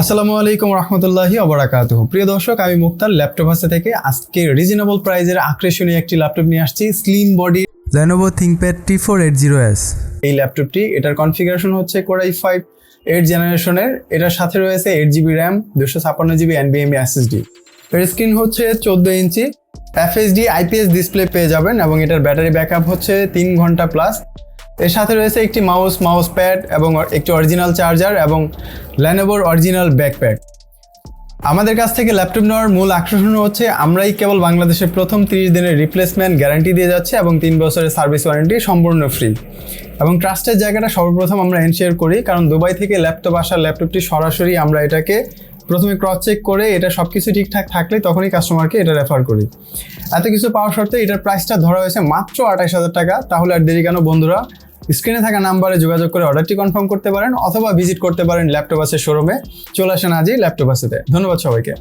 আসসালামু আলাইকুম রহমতুল্লাহি অবরাকাত প্রিয় দর্শক আমি মুক্তার ল্যাপটপ হাসে থেকে আজকে রিজনেবল প্রাইজের আকর্ষণীয় একটি ল্যাপটপ নিয়ে আসছি slim body Lenovo ThinkPad T480S এই ল্যাপটপটি এটার কনফিগারেশন হচ্ছে কোরাই ফাইভ এইট জেনারেশনের এটার সাথে রয়েছে এইট জিবি র্যাম দুশো ছাপ্পান্ন জিবি এনবিএমই এসএসডি এর স্ক্রিন হচ্ছে চোদ্দ ইঞ্চি। এফএসডি আইপিএস ডিসপ্লে পেয়ে যাবেন এবং এটার ব্যাটারি ব্যাকআপ হচ্ছে তিন ঘণ্টা প্লাস এর সাথে রয়েছে একটি মাউস মাউস প্যাড এবং একটি অরিজিনাল চার্জার এবং ল্যানোভোর অরিজিনাল ব্যাকপ্যাক আমাদের কাছ থেকে ল্যাপটপ নেওয়ার মূল আকর্ষণ হচ্ছে, আমরাই কেবল বাংলাদেশের প্রথম 30 দিনের রিপ্লেসমেন্ট গ্যারান্টি দিয়ে যাচ্ছে এবং তিন বছরের সার্ভিস ওয়ারেন্টি সম্পূর্ণ ফ্রি এবং ট্রাস্টের জায়গাটা সর্বপ্রথম আমরা এনশিওর করি, কারণ দুবাই থেকে ল্যাপটপ আসা ল্যাপটপটি সরাসরি আমরা এটাকে প্রথমে ক্রস চেক করে এটা সব কিছু ঠিকঠাক থাকলে তখনই কাস্টমারকে এটা রেফার করি। এত কিছু পাওয়ার শর্তে এটার প্রাইসটা ধরা হয়েছে মাত্র আঠাশ হাজার টাকা, তাহলে আর দেরি কেন বন্ধুরা? স্ক্রিনে থাকা নাম্বারে যোগাযোগ করে অর্ডারটি কনফার্ম করতে পারেন অথবা ভিজিট করতে পারেন ল্যাপটপ আছে শোরুমে। চলে আসেন আজই ল্যাপটপ আসেতে ধন্যবাদ সবাইকে।